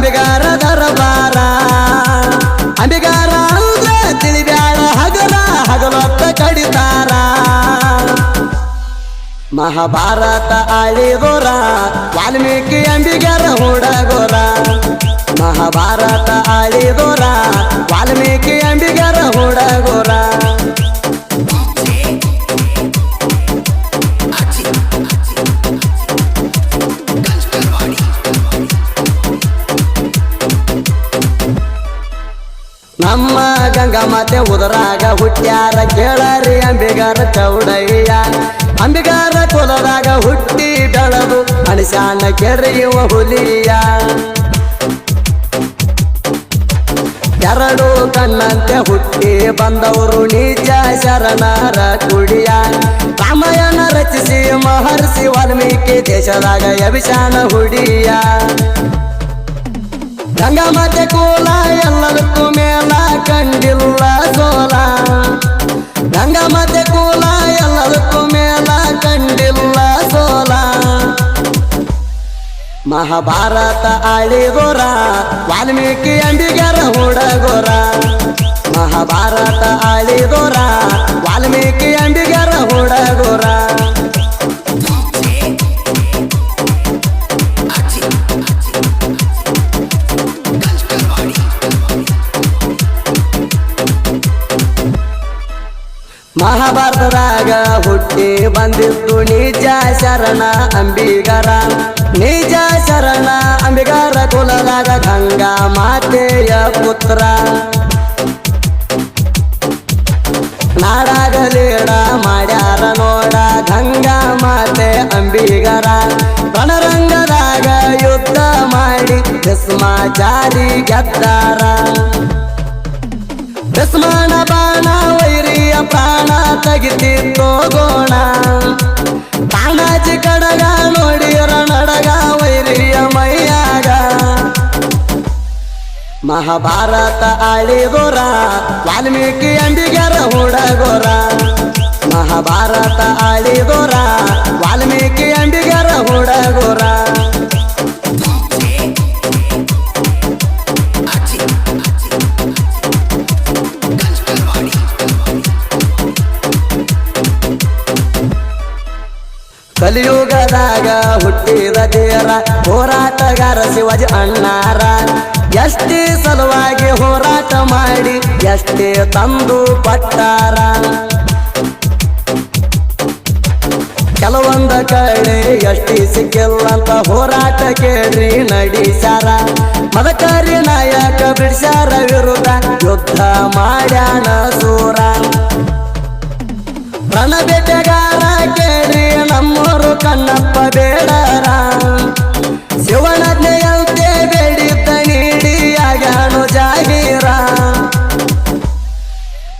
ಅಂಬಿಗಾರ ದರಬಾರ. ಅಂಬಿಗಾರ ಅಂದ್ರೆ ತಿಳಿಬ್ಯಾಳ, ಹಗಲ ಹಗಲೊತ್ತ ಕಡಿತಾರ. ಮಹಾಭಾರತ ಆಳಿಗೋರ ವಾಲ್ಮೀಕಿ ಅಂಬಿಗರ ಹುಡಗೋರ. ಮಹಾಭಾರತ ಆಳಿಗೋರ ವಾಲ್ಮೀಕಿ ಅಂಬಿಗರ ಹುಡಗೋರ. ನಮ್ಮ ಮಾತೆ ಉದರಾಗ ಹುಟ್ಟ್ಯಾರ ಕೇಳರಿ ಅಂಬಿಗಾರ ಚೌಡಯ್ಯ. ಅಂಬಿಗಾರ ಕುಲದಾಗ ಹುಟ್ಟಿ ಬೆಳೆದು ಅಣಸಾನ ಕೆರೆಯುವ ಹುಲಿಯ. ಎರಡು ಕಣ್ಣಂತೆ ಹುಟ್ಟಿ ಬಂದವರು ನಿಜ ಶರಣರ ಕುಡಿಯ. ರಾಮಾಯಣ ರಚಿಸಿ ಮಹರ್ಷಿ ವಾಲ್ಮೀಕಿ ದೇಶದಾಗ ಅಭಿಷಾಣ ಹುಡಿಯ. ಗಂಗಾ ಮಾತೆ ಕೋಲ ಎಲ್ಲದಕ್ಕೂ ಮಹಾಭಾರತ ಆಳಿಗೋರ ವಾಲ್ಮೀಕಿ ಅಂಬಿಗರ ಹುಡಗೋರ. ಮಹಾಭಾರತ ಆಳಿಗೋರ ವಾಲ್ಮೀಕಿ ಅಂಬಿಗರ ಹುಡಗೋರ. ಮಹಾಭಾರತದಾಗ ಹುಟ್ಟಿ ಬಂದಿತ್ತು ನಿಜ ಶರಣ ಅಂಬಿಗರ. ನಿಜ ಶರಣ ಅಂಬಿಗರ ಕುಲದಾಗ ಗಂಗಾ ಮಾತೆಯ ಪುತ್ರ. ನಾಡಾಗಲೇಡ ಮಾಡ್ಯಾರ ನೋಡ ಗಂಗಾ ಮಾತೆ ಅಂಬಿಗರ. ರಣರಂಗದಾಗ ಯುದ್ಧ ಮಾಡಿ ಭಸ್ಮಾಚಾರಿ ಗೆದ್ದಾರ. ಭಸ್ಮಾನ ಬಾಣ ಪ್ರಾಣ ತೆಗಿತಿತ್ತೋಗೋಣ ಗೋಣ ತಾಣಾಜಿ ಕಡಗ ನೋಡಿರ ನಡಗ ವೈರಿಯ ಮೈಯಾಗ. ಮಹಾಭಾರತ ಆಳಿಗೋರ ವಾಲ್ಮೀಕಿ ಅಂಡಿಗರ ಹುಡಗೋರ. ಮಹಾಭಾರತ ಆಳಿಗೋರ ಕಲಿಯುಗದಾಗ ಹುಟ್ಟಿದ ದೇರ ಹೋರಾಟಗಾರ ಶಿವಾಜಿ ಅಣ್ಣಾರ. ಎಷ್ಟೇ ಸಲುವಾಗಿ ಹೋರಾಟ ಮಾಡಿ ಎಷ್ಟೇ ತಂದು ಪಟ್ಟಾರ ಕೆಲವೊಂದ ಕಡೆ ಎಷ್ಟಿ ಸಿಕ್ಕಿಲ್ಲಂತ ಹೋರಾಟ ಕೇಳಿ ನಡೀಸಾರ ಮದಕಾರಿ ನಾಯಕ ಬಿಡಿಸಾರ ವಿರುದ್ಧ ಯುದ್ಧ ಮಾಡ್ಯಾನ ಸೂರ. ರಣಬೇಟೆಗಾರ ಕೇಳಿ ನಮ್ಮೂರು ಕಣ್ಣಪ್ಪ ಬೇಡರ. ಶಿವನಜ್ಞೆಯಂತೆ ಬೇಡಿದ್ದ ನೀಡಿ ಆಗ್ಯಾನು ಜಾಗೀರ.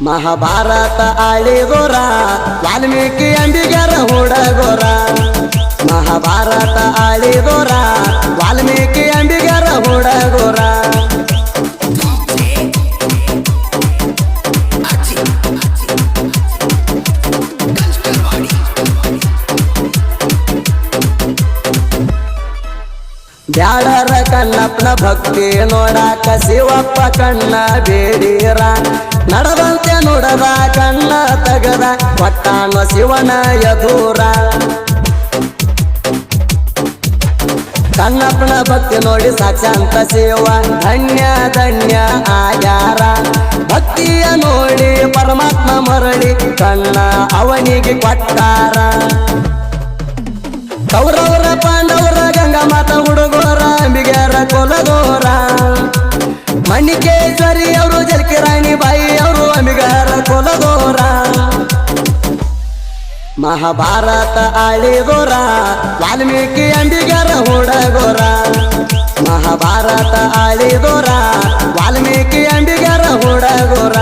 ಮಹಾಭಾರತ ಆಳಿಗೋರ ವಾಲ್ಮೀಕಿ ಅಂಬಿಗರ ಹುಡಗೋರ. ಮಹಾಭಾರತ ಆಳಿಗೋರ ವಾಲ್ಮೀಕಿ ಅಂಬಿಗರ ಹುಡಗೋರ. ಬ್ಯಾಡರ ಕಣ್ಣಪ್ಪನ ಭಕ್ತಿ ನೋಡಾಕ ಶಿವಪ್ಪ ಕಣ್ಣ ಬೇಡೀರ. ನಡದಂತೆ ನೋಡದ, ಕಣ್ಣ ತಗದ ಕೊಟ್ಟಾನ ಶಿವನ ಎದೂರ ಕಣ್ಣಪ್ಪನ ಭಕ್ತಿ ನೋಡಿ ಸಾಕ್ಷಾಂತ ಶಿವ, ಧನ್ಯ ಧನ್ಯ ಆಯಾರ. ಭಕ್ತಿಯ ನೋಡಿ ಪರಮಾತ್ಮ ಮರಳಿ ಕಣ್ಣ ಅವನಿಗೆ ಕೊಟ್ಟಾರ. ಕೌರವರ ಪಾಂಡವರ ಗಂಗಾ ಮಾತ ಹುಡುಗೋರ ಮಣಿಕೇಶ್ವರಿ ಅವರು ಜರ್ಕಿ ರಾಣಿ ಬಾಯಿ ಅವರು, ಅಮಿಗಾರ ಕೊಲದೋರ ಮಹಾಭಾರತ ಆಳಿದೋರ ವಾಲ್ಮೀಕಿ ಅಂಬಿಗರ ಹುಡಗೋರ. ಮಹಾಭಾರತ ಆಳಿದೋರ ವಾಲ್ಮೀಕಿ ಅಂಬಿಗರ ಹುಡಗೋರ.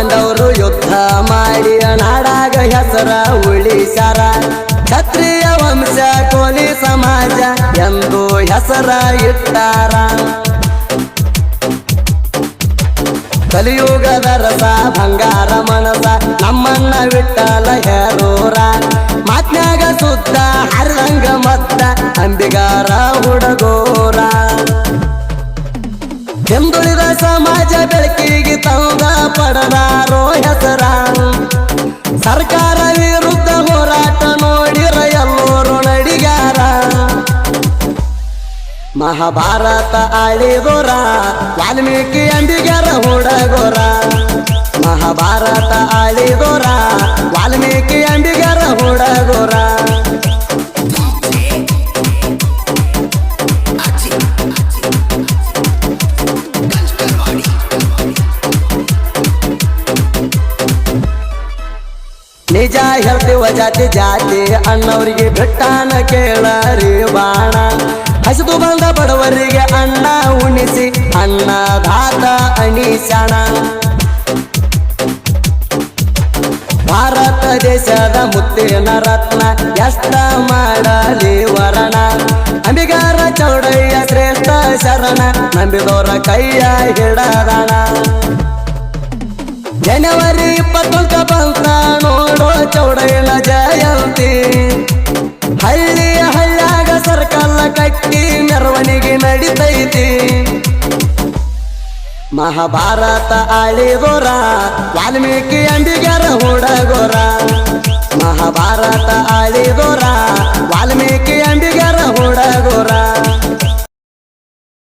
ಪಾಂಡವರು ಯುದ್ಧ ಹೆಸರ ಉಳಿಸಾರ. ಕ್ಷತ್ರಿಯ ವಂಶ ಕೋಲಿ ಸಮಾಜ ಎಂದು ಹೆಸರ ಇಟ್ಟಾರ. ಕಲಿಯುಗದ ರಸ, ಬಂಗಾರ ಮನಸ ನಮ್ಮನ್ನ ವಿಟ್ಟಲ ಹೇರೋರ. ಮಾತ್ನ್ಯಾಗ ಮಹಾಭಾರತ ಆಳಿಗೋರ, ವಾಲ್ಮೀಕಿ ಅಂಬಿಗರ ಹುಡಗೋರ. ಮಹಾಭಾರತ ಆಳಿಗೋರ, ವಾಲ್ಮೀಕಿ ಅಂಬಿಗರ ಹುಡಗೋರ. ನಿಜ ಹೇಳ್ತೀವ ಜಾತಿ ಜಾತಿ, ಅಣ್ಣವರಿಗೆ ಬೆಟ್ಟಾನ ಕೇಳರಿ ಬಾಣ. ಹಸಿದು ಬಂದ ಬಡವರಿಗೆ ಅಣ್ಣ ಉಣಿಸಿ ಅನ್ನದಾತ ಅಣಿಸಣ ಭಾರತ ದೇಶದ ಮುತ್ತಿನ ರತ್ನ ಎಷ್ಟ ಮಾಡಲಿ ವರಣ. ಅಂಬಿಗಾರ ಚೌಡಯ್ಯ ಶ್ರೇಷ್ಠ ಶರಣ ನಂಬಿದವರ ಕೈಯ ಹಿಡದಣ. ಜನವರಿ ಇಪ್ಪತ್ತೊಂದ ಬಂತ ನೋಡೋ ಚೌಡಯ್ಯನ ಜಯಂತಿ. ಹಳ್ಳಿಯ ಕಟ್ಟಿ ಮೆರವಣಿಗೆ ನಡೀತೈತಿ. ಮಹಾಭಾರತ ಆಳಿಗೋರ ವಾಲ್ಮೀಕಿ ಅಂಡಿಗರ ಹುಡಗೋರ. ಮಹಾಭಾರತ ಆಳಿಗೋರ ವಾಲ್ಮೀಕಿ ಅಂಡಿಗರ ಹುಡಗೋರ.